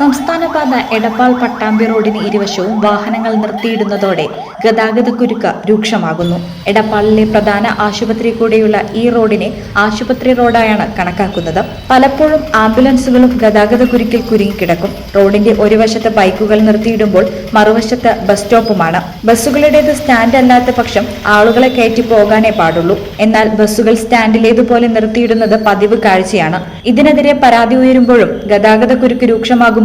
സംസ്ഥാനപാത എടപ്പാൾ പട്ടാമ്പി റോഡിന് ഇരുവശവും വാഹനങ്ങൾ നിർത്തിയിടുന്നതോടെ ഗതാഗതക്കുരുക്ക് രൂക്ഷമാകുന്നു. എടപ്പാളിലെ പ്രധാന ആശുപത്രി കൂടെയുള്ള ഈ റോഡിനെ ആശുപത്രി റോഡായാണ് കണക്കാക്കുന്നത്. പലപ്പോഴും ആംബുലൻസുകളും ഗതാഗതക്കുരുക്കിൽ കുരുങ്ങിക്കിടക്കും. റോഡിന്റെ ഒരു വശത്ത് ബൈക്കുകൾ നിർത്തിയിടുമ്പോൾ മറുവശത്ത് ബസ് സ്റ്റോപ്പുമാണ്. ബസ്സുകളുടേത് സ്റ്റാൻഡ് അല്ലാത്ത പക്ഷം ആളുകളെ കയറ്റി പോകാനേ പാടുള്ളൂ. എന്നാൽ ബസ്സുകൾ സ്റ്റാൻഡിലേതുപോലെ നിർത്തിയിടുന്നത് പതിവ് കാഴ്ചയാണ്. ഇതിനെതിരെ പരാതി ഉയരുമ്പോഴും ഗതാഗതക്കുരുക്ക്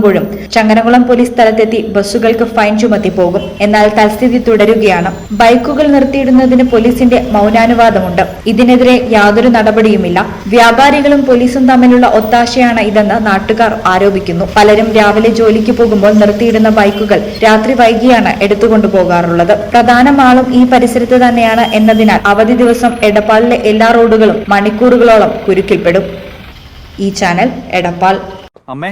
രൂക്ഷമാകുമ്പോഴും ചങ്ങനകുളം പോലീസ് സ്ഥലത്തെത്തി ബസ്സുകൾക്ക് ഫൈൻ ചുമത്തി പോകും. എന്നാൽ തൽസ്ഥിതി തുടരുകയാണ്. ബൈക്കുകൾ നിർത്തിയിടുന്നതിന് പോലീസിന്റെ മൗനാനുവാദമുണ്ട്. ഇതിനെതിരെ യാതൊരു നടപടിയുമില്ല. വ്യാപാരികളും പോലീസും തമ്മിലുള്ള ഒത്താശയാണ് ഇതെന്ന് നാട്ടുകാർ ആരോപിക്കുന്നു. പലരും രാവിലെ ജോലിക്ക് പോകുമ്പോൾ നിർത്തിയിടുന്ന ബൈക്കുകൾ രാത്രി വൈകിയാണ് എടുത്തുകൊണ്ടു പോകാറുള്ളത്. പ്രധാന മാളും ഈ പരിസരത്ത് തന്നെയാണ് എന്നതിനാൽ അവധി ദിവസം എടപ്പാളിലെ എല്ലാ റോഡുകളും മണിക്കൂറുകളോളം കുരുക്കിൽപ്പെടും. ഈ ചാനൽ എടപ്പാൾ. അമ്മേ